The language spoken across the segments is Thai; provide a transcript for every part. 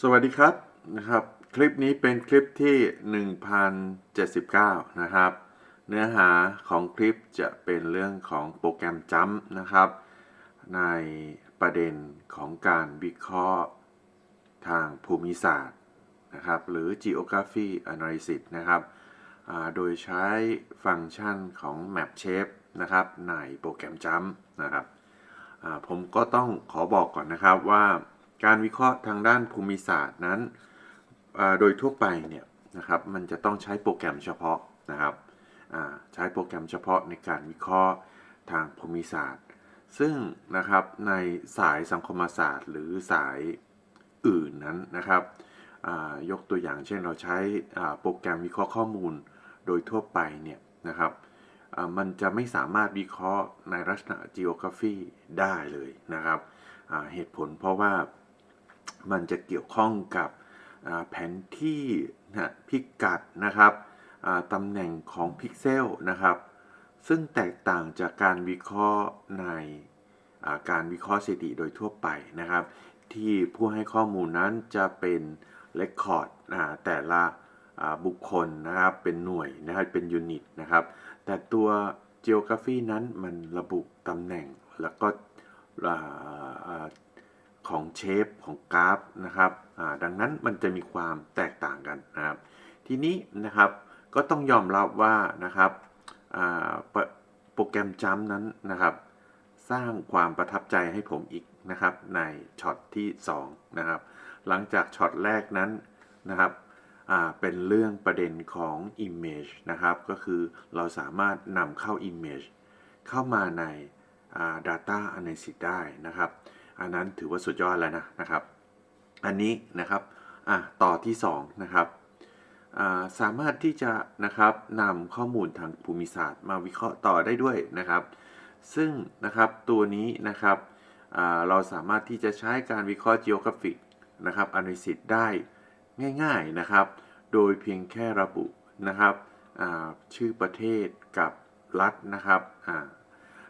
สวัสดีครับนะครับ คลิปนี้เป็นคลิปที่ 1079 นะครับ เนื้อหาของคลิปจะเป็นเรื่องของโปรแกรมจัมนะครับ ในประเด็นของการวิเคราะห์ทางภูมิศาสตร์นะครับ หรือ geography analysis นะครับ โดยใช้ฟังก์ชันของ map shape นะครับในโปรแกรมจัมนะครับ ผมก็ต้องขอบอกก่อนนะครับว่า การวิเคราะห์ทางด้านภูมิศาสตร์นั้น โดยทั่วไปเนี่ยนะครับมันจะต้องใช้โปรแกรมเฉพาะนะครับใช้โปรแกรมเฉพาะในการวิเคราะห์ทางภูมิศาสตร์ ซึ่งนะครับในสายสังคมศาสตร์ หรือสายอื่นนั้นนะครับยกตัวอย่างเช่นเราใช้โปรแกรมวิเคราะห์ข้อมูลโดยทั่วไปเนี่ยนะครับมันจะไม่สามารถวิเคราะห์ในลักษณะ geography ได้เลยนะครับเหตุผลเพราะว่า มันจะเกี่ยวข้องกับแผนที่นะพิกัดนะครับตำแหน่งของพิกเซลนะครับ ซึ่งแตกต่างจากการวิเคราะห์ในการวิเคราะห์สถิติโดยทั่วไปนะครับ ที่ผู้ให้ข้อมูลนั้นจะเป็นเรคคอร์ดแต่ละบุคคลนะครับเป็นหน่วยนะครับเป็นยูนิตนะครับ แต่ตัว geography นั้นมันระบุตำแหน่งแล้วก็ ของเชฟของกราฟนะครับดังนั้นมันจะมีความแตกต่างกันนะครับ ทีนี้นะครับก็ต้องยอมรับว่านะครับโปรแกรมจัมนั้นนะครับ สร้างความประทับใจให้ผมอีกนะครับในช็อตที่2นะครับหลังจากช็อตแรกนั้นนะครับเป็นเรื่องประเด็นของ Image นะครับ ก็คือเราสามารถนำเข้า Image เข้ามาในา Data Analysis ได้นะครับ อันนั้นถือว่าสุดยอดแล้วนะนะครับ อันนี้นะครับอะต่อที่2นะครับสามารถที่จะนะครับนำข้อมูลทางภูมิศาสตร์มาวิเคราะห์ต่อได้ด้วยนะครับ ซึ่งนะครับตัวนี้นะครับเราสามารถที่จะใช้การวิเคราะห์ geographic นะครับ analysis ได้ง่ายๆนะครับ โดยเพียงแค่ระบุนะครับชื่อประเทศกับรัฐนะครับ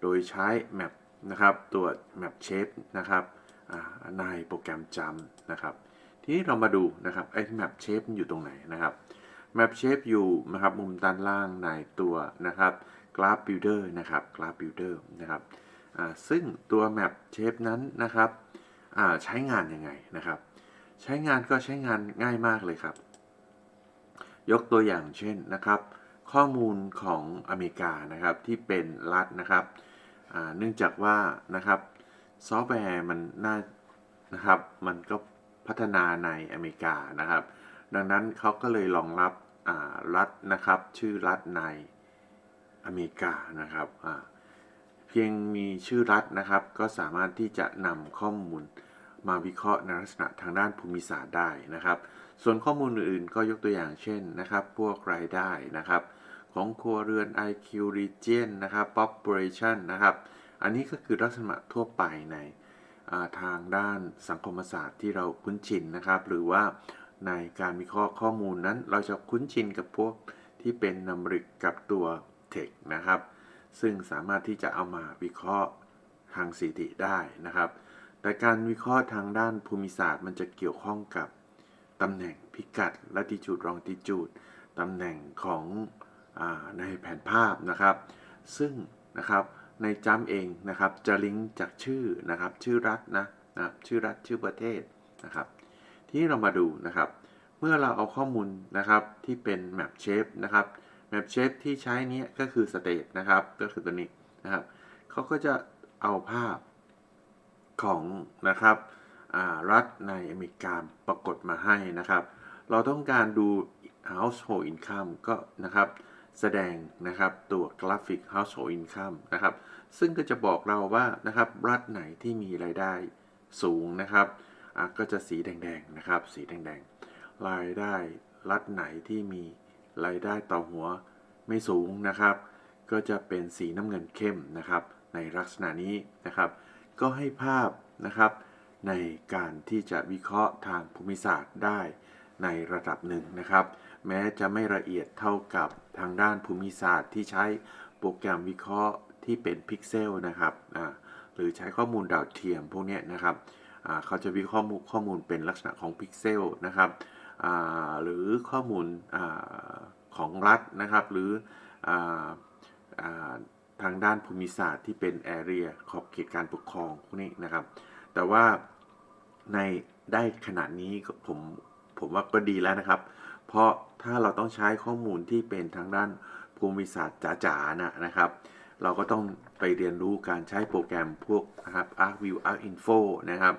โดยใช้ map นะครับตัว map shape นะครับในโปรแกรมจำนะครับ ทีนี้เรามาดูนะครับไอ้ map shape มันอยู่ตรงไหนนะครับ map shape อยู่นะครับมุมด้านล่างในตัวนะครับ graph builder นะครับ graph builder นะครับซึ่งตัว map shape นั้นนะครับใช้งานยังไงนะครับ ใช้งานก็ใช้งานง่ายมากเลยครับ ยกตัวอย่างเช่นนะครับ ข้อมูลของอเมริกานะครับที่เป็นรัฐนะครับ เนื่องจากว่านะครับซอฟต์แวร์มันน่านะครับมันก็พัฒนาในอเมริกานะครับ ดังนั้นเขาก็เลยรองรับรัฐนะครับชื่อรัฐในอเมริกานะครับเพียงมีชื่อรัฐนะครับ ก็สามารถที่จะนำข้อมูลมาวิเคราะห์ในลักษณะทางด้านภูมิศาสตร์ได้นะครับ ส่วนข้อมูลอื่นๆ ก็ยกตัวอย่างเช่นนะครับ พวกรายได้นะครับ ของครัวเรือน IQ region นะครับ population นะครับ อันนี้ก็คือลักษณะทั่วไปในาทางด้านสังคมศาสตร์ที่เราคุ้นชินนะครับ หรือว่าในการวิเคราะห์ข้อมูลนั้นเราจะคุ้นชินกับพวกที่เป็นนัมริกกับตัว text นะครับ ซึ่งสามารถที่จะเอามาวิเคราะห์ทางสถิติได้นะครับ แต่การวิเคราะห์ทางด้านภูมิศาสตร์ มันจะเกี่ยวข้องกับตำแหน่งพิกัด latitude longitude ตำแหน่งของ ในแผนภาพนะครับ ซึ่งนะครับในจัมเองนะครับจะลิงก์จากชื่อนะครับชื่อรัฐนะนะชื่อรัฐชื่อประเทศนะครับ ทีนี้เรามาดูนะครับ เมื่อเราเอาข้อมูลนะครับที่เป็น map shape นะครับ map shape ที่ใช้นี้ก็คือ state นะครับก็คือตัวนี้นะครับเขาก็จะเอาภาพของนะครับรัฐในอเมริกาปรากฏมาให้นะครับ เราต้องการดู household income ก็นะครับ แสดงนะครับตัวกราฟิก household income นะครับ ซึ่งก็จะบอกเราว่านะครับรัฐไหนที่มีรายได้สูงนะครับก็จะสีแดงๆนะครับ สีแดงๆรายได้รัฐไหนที่มีรายได้ต่อหัวไม่สูงนะครับ ก็จะเป็นสีน้ำเงินเข้มนะครับ ในลักษณะนี้นะครับ ก็ให้ภาพนะครับในการที่จะวิเคราะห์ทางภูมิศาสตร์ได้ในระดับหนึ่งนะครับ แม้จะไม่ละเอียดเท่ากับทางด้านภูมิศาสตร์ที่ใช้โปรแกรมวิเคราะห์ที่เป็นพิกเซลนะครับหรือใช้ข้อมูลดาวเทียมพวกนี้นะครับเขาจะวิเคราะห์ข้อมูลเป็นลักษณะของพิกเซลนะครับหรือข้อมูลอของรัฐนะครับ หรืออทางด้านภูมิศาสตร์ที่เป็นแอเรียขอบเขตการปกครองพวกนี้นะครับ แต่ว่าในได้ขนาดนี้ผมผมว่าก็ดีแล้วนะครับ เพราะถ้าเราต้องใช้ข้อมูลที่เป็นทางด้านภูมิศาสตร์จ๋าๆนะนะครับ เราก็ต้องไปเรียนรู้การใช้โปรแกรมพวกนะครับ ArcView ArcInfo นะครับ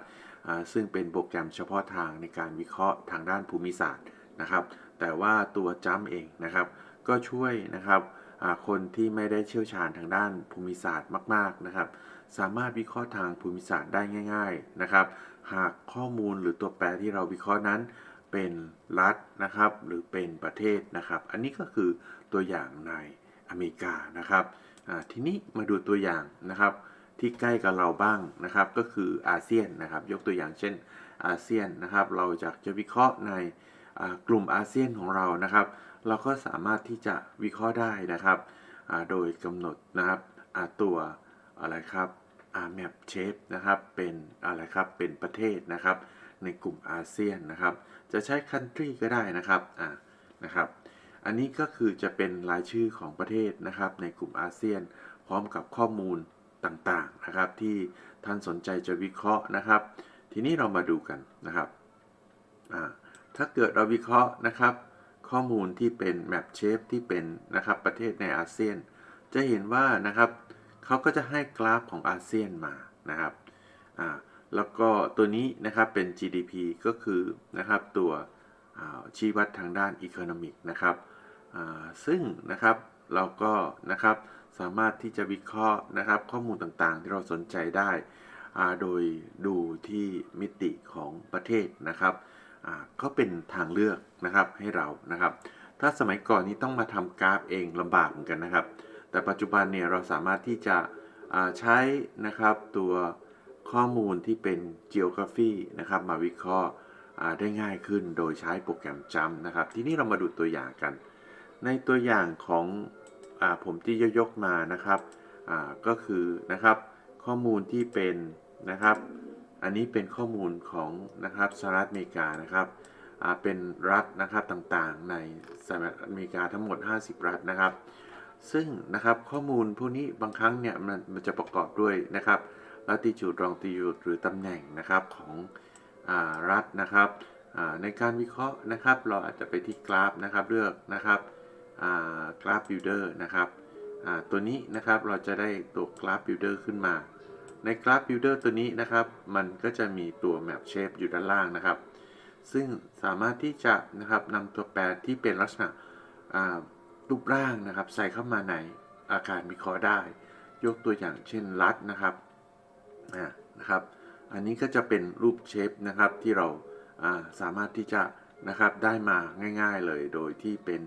ซึ่งเป็นโปรแกรมเฉพาะทางในการวิเคราะห์ทางด้านภูมิศาสตร์นะครับ แต่ว่าตัวจัมเองนะครับ ก็ช่วยนะครับคนที่ไม่ได้เชี่ยวชาญทางด้านภูมิศาสตร์มากๆนะครับ สามารถวิเคราะห์ทางภูมิศาสตร์ได้ง่าย ๆนะครับ หากข้อมูลหรือตัวแปรที่เราวิเคราะห์นั้น เป็นรัฐนะครับ หรือเป็นประเทศนะครับ อันนี้ก็คือตัวอย่างในอเมริกานะครับทีนี้มาดูตัวอย่างนะครับ ที่ใกล้กับเราบ้างนะครับ ก็คืออาเซียนนะครับ ยกตัวอย่างเช่นอาเซียนนะครับ เราอยากจะวิเคราะห์ในกลุ่มอาเซียนของเรานะครับ เราก็สามารถที่จะวิเคราะห์ได้นะครับโดยกำหนดนะครับตัวอะไรครับอ่า map shape นะครับเป็นอะไรครับเป็นประเทศนะครับ ในกลุ่มอาเซียนนะครับ จะใช้ country ก็ได้นะครับอ่านะครับ อันนี้ก็คือจะเป็นรายชื่อของประเทศนะครับ ในกลุ่มอาเซียน พร้อมกับข้อมูลต่างๆนะครับ ที่ท่านสนใจจะวิเคราะห์นะครับ ทีนี้เรามาดูกันนะครับอ่าถ้าเกิดเราวิเคราะห์นะครับ ข้อมูลที่เป็น map shape ที่เป็นนะครับประเทศในอาเซียน จะเห็นว่านะครับเขาก็จะให้กราฟของอาเซียนมานะครับอ่า แล้วก็ตัวนี้นะครับเป็น GDP ก็คือนะครับตัวชี้วัดทางด้าน Economic นะครับซึ่งนะครับเราก็นะครับสามารถที่จะวิเคราะห์นะครับข้อมูลต่างๆ ที่เราสนใจได้โดยดูที่มิติของประเทศนะครับก็เป็นทางเลือกนะครับให้เรานะครับ ถ้าสมัยก่อนนี้ต้องมาทำกราฟเองลำบากเหมือนกันนะครับ แต่ปัจจุบันเนี่ยเราสามารถที่จะใช้นะครับตัว ข้อมูลที่เป็น geography นะครับมาวิเคราะห์ได้ง่ายขึ้นโดยใช้โปรแกรมจัมนะครับ ทีนี้เรามาดูตัวอย่างกัน ในตัวอย่างของอผมที่ยกมานะครับก็คือนะครับข้อมูลที่เป็นนะครับ อันนี้เป็นข้อมูลของนะครับสหรัฐอเมริกานะครับเป็นรัฐนะครับต่างๆ ในสหรัฐอเมริกาทั้งหมด 50 รัฐนะครับ ซึ่งนะครับข้อมูลพวกนี้บางครั้งเนี่ยมันจะประกอบด้วยนะครับ ลัติจูดรองติจูดหรือตำแหน่งนะครับของอรัฐนะครับในการวิเคราะห์นะครับ เราอาจจะไปที่กราฟนะครับเลือกนะครับกราฟบิลดอร์นะครับตัวนี้นะครับเราจะได้ตัวกราฟบิลดอร์ขึ้นมา ในกราฟบิลดอร์ตัวนี้นะครับ มันก็จะมีตัว map shape อยู่ด้านล่างนะครับ ซึ่งสามารถที่จะนะครับนำตัวแปรที่เป็นลักษณะรูปร่างนะครับ ใส่เข้ามาในอาการวิเคราะห์ได้ ยกตัวอย่างเช่นรัฐนะครับ นะครับ อันนี้ก็จะเป็นรูปเชฟนะครับที่เราสามารถที่จะนะครับได้มาง่าย ๆเลยโดยที่เป็น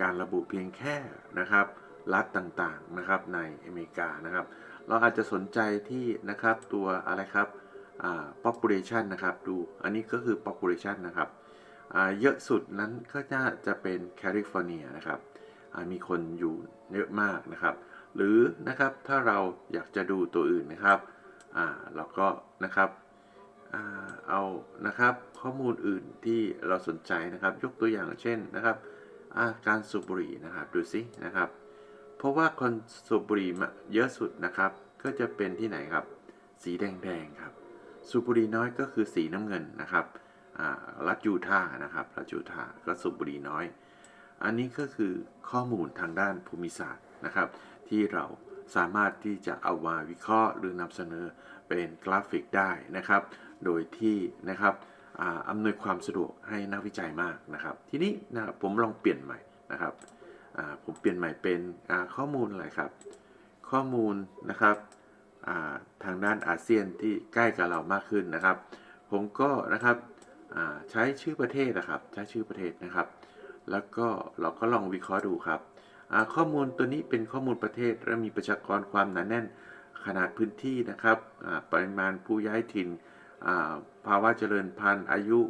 การระบุเพียงแค่นะครับรัฐต่างๆนะครับในอเมริกานะครับ เราอาจจะสนใจที่นะครับตัวอะไรครับอ่า population นะครับดูอันนี้ก็คือ population นะครับอ่าเยอะสุดนั้นก็น่าจะเป็นแคลิฟอร์เนียนะครับอ่ามีคนอยู่เยอะมากนะครับ หรือนะครับถ้าเราอยากจะดูตัวอื่นนะครับ อ่าเราก็นะครับอเอานะครับข้อมูลอื่นที่เราสนใจนะครับ ยกตัวอย่างเช่นนะครับาการสูบบุหรี่นะครับดูสินะครับ เพราะว่าคนสูบบุหรี่เยอะสุดนะครับ ก็จะเป็นที่ไหนครับ สีแดงๆครับ สูบบุหรี่น้อยก็คือสีน้ำเงินนะครับรัฐยูทาห์นะครับรัฐยูทาห์ก็สูบบุหรี่น้อย อันนี้ก็คือข้อมูลทางด้านภูมิศาสตร์นะครับ ที่เรา สามารถที่จะเอามาวิเคราะห์หรือนำเสนอเป็นกราฟิกได้นะครับ โดยที่นะครับอำนวยความสะดวกให้นักวิจัยมากนะครับ ทีนี้นะครับผมลองเปลี่ยนใหม่นะครับผมเปลี่ยนใหม่เป็นข้อมูลอะไรครับ ข้อมูลนะครับทางด้านอาเซียนที่ใกล้กับเรามากขึ้นนะครับ ผมก็นะครับใช้ชื่อประเทศนะครับ ใช้ชื่อประเทศนะครับ แล้วก็เราก็ลองวิเคราะห์ดูครับ ข้อมูลตัวนี้เป็นข้อมูลประเทศและมีประชากรความหนาแน่นขนาดพื้นที่นะครับปริมาณผู้ย้ายถิ่นภาวะเจริญพันธุ์อายุ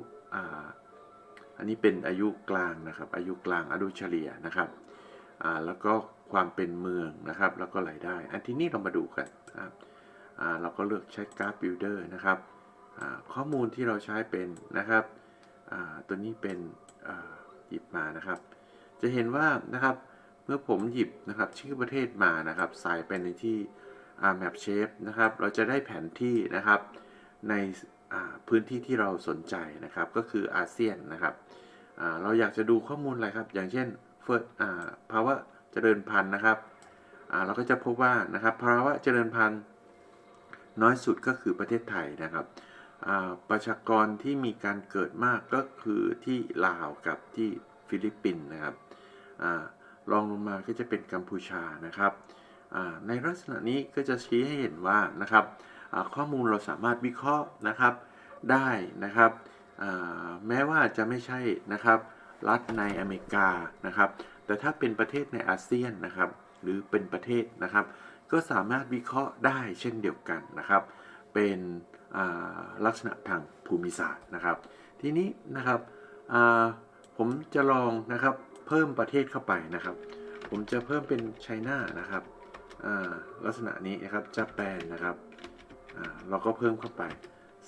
อันนี้เป็นอายุกลางนะครับอายุกลางอายุเฉลี่ยนะครับแล้วก็ความเป็นเมืองนะครับ แล้วก็รายได้ อันที่นี้เรามาดูกันนะครับเราก็เลือกใช้กราฟบิลดเออร์นะครับข้อมูลที่เราใช้เป็นนะครับตัวนี้เป็นหยิบมานะครับ จะเห็นว่านะครับ มื่อผมหยิบนะครับชื่อประเทศมานะครับใส่ไปในที่อา map shape นะครับเราจะได้แผนที่นะครับในพื้นที่ที่เราสนใจนะครับก็คืออาเซียนนะครับเราอยากจะดูข้อมูลอะไรครับ อย่างเช่นเฟิร์อ่าภาวะเจริญพันธุ์นะครับเราก็จะพบว่านะครับภาวะเจริญพันธุ์น้อยสุดก็คือประเทศไทยนะครับประชากรที่มีการเกิดมากก็คือที่ลาวกับที่ฟิลิปปินส์นะครับ อ่ารองลงมาก็จะเป็นกัมพูชานะครับ ในลักษณะนี้ก็จะชี้ให้เห็นว่านะครับข้อมูลเราสามารถวิเคราะห์นะครับได้นะครับแม้ว่าจะไม่ใช่นะครับรัฐในอเมริกานะครับ แต่ถ้าเป็นประเทศในอาเซียนนะครับ หรือเป็นประเทศนะครับ ก็สามารถวิเคราะห์ได้เช่นเดียวกันนะครับ เป็นลักษณะทางภูมิศาสตร์นะครับ ทีนี้นะครับผมจะลองนะครับ เพิ่มประเทศเข้าไปนะครับ ผมจะเพิ่มเป็นไชน่านะครับอ่าลักษณะนี้นะครับจะแปนนะครับอ่าเราก็เพิ่มเข้าไป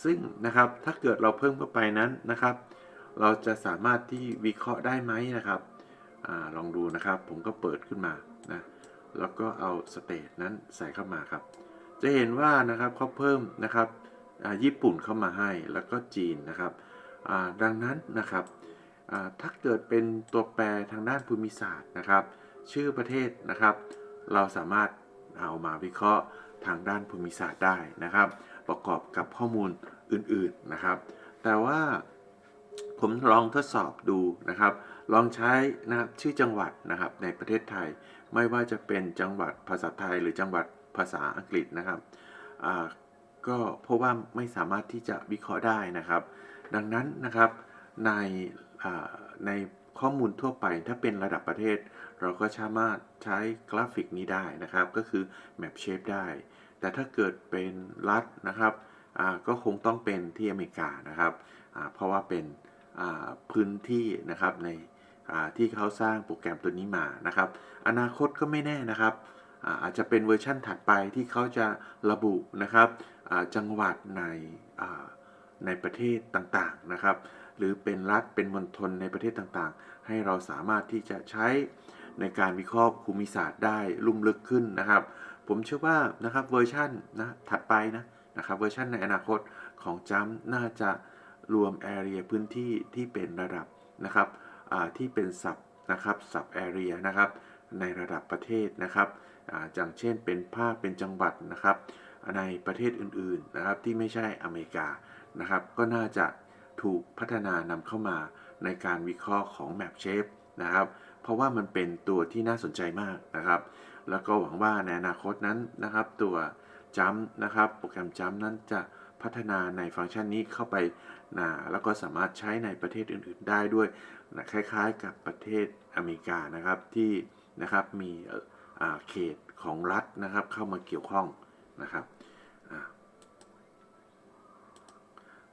ซึ่งนะครับถ้าเกิดเราเพิ่มเข้าไปนั้นนะครับ เราจะสามารถที่วิเคราะห์ได้ไหมนะครับอาลองดูนะครับ ผมก็เปิดขึ้นมานะแล้วก็เอาสเตทนั้นใส่เข้ามาครับ จะเห็นว่านะครับเขาเพิ่มนะครับอ่าญี่ปุ่นเข้ามาให้แล้วก็จีนนะครับอ่าดังนั้นนะครับ ถ้าเกิดเป็นตัวแปรทางด้านภูมิศาสตร์นะครับ ชื่อประเทศนะครับ เราสามารถเอามาวิเคราะห์ทางด้านภูมิศาสตร์ได้นะครับ ประกอบกับข้อมูลอื่นๆนะครับ แต่ว่าผมลองทดสอบดูนะครับ ลองใช้นะครับชื่อจังหวัดนะครับในประเทศไทย ไม่ว่าจะเป็นจังหวัดภาษาไทยหรือจังหวัดภาษาอังกฤษนะครับก็เพราะว่าไม่สามารถที่จะวิเคราะห์ได้นะครับ ดังนั้นนะครับใน ในข้อมูลทั่วไปถ้าเป็นระดับประเทศ เราก็สามารถใช้กราฟิกนี้ได้นะครับ ก็คือ map shape ได้ แต่ถ้าเกิดเป็นรัฐนะครับก็คงต้องเป็นที่อเมริกานะครับเพราะว่าเป็นพื้นที่นะครับในที่เขาสร้างโปรแกรมตัวนี้มานะครับ อนาคตก็ไม่แน่นะครับอาจจะเป็นเวอร์ชั่นถัดไปที่เขาจะระบุนะครับจังหวัดในในประเทศต่างๆนะครับ หรือเป็นรัฐเป็นมณฑลในประเทศต่างๆ ให้เราสามารถที่จะใช้ในการวิเคราะห์ภูมิศาสตร์ได้ลุ่มลึกขึ้นนะครับ ผมเชื่อว่านะครับเวอร์ชันนะถัดไปนะนะครับเวอร์ชันในอนาคตของจัมน่าจะรวมแอเรียพื้นที่ที่เป็นระดับนะครับที่เป็นสับนะครับสับแอเรียนะครับในระดับประเทศนะครับอย่างเช่นเป็นภาคเป็นจังหวัดนะครับ ในประเทศอื่นๆนะครับที่ไม่ใช่อเมริกานะครับ ก็น่าจะ ถูกพัฒนานำเข้ามาในการวิเคราะห์ของ Map Shape นะครับ เพราะว่ามันเป็นตัวที่น่าสนใจมากนะครับ แล้วก็หวังว่าในอนาคตนั้นนะครับ ตัวจัมนะครับ โปรแกรมจัมนั้นจะพัฒนาในฟังก์ชันนี้เข้าไปนะแล้วก็สามารถใช้ในประเทศอื่น ๆ ได้ด้วยนะคล้ายๆ กับประเทศอเมริกานะครับที่นะครับมีเอ่ออ่าเขตของรัฐนะครับเข้ามาเกี่ยวข้องนะครับอ่า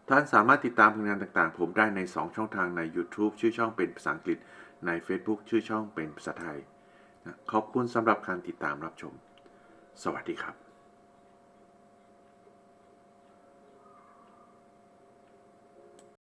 ท่านสามารถติดตามผลงานต่างๆ ผมได้ใน 2 ช่องทางใน YouTube ชื่อช่องเป็นภาษาอังกฤษ ใน Facebook ชื่อช่องเป็นภาษาไทยนะขอบคุณสำหรับการติดตามรับชม สวัสดีครับ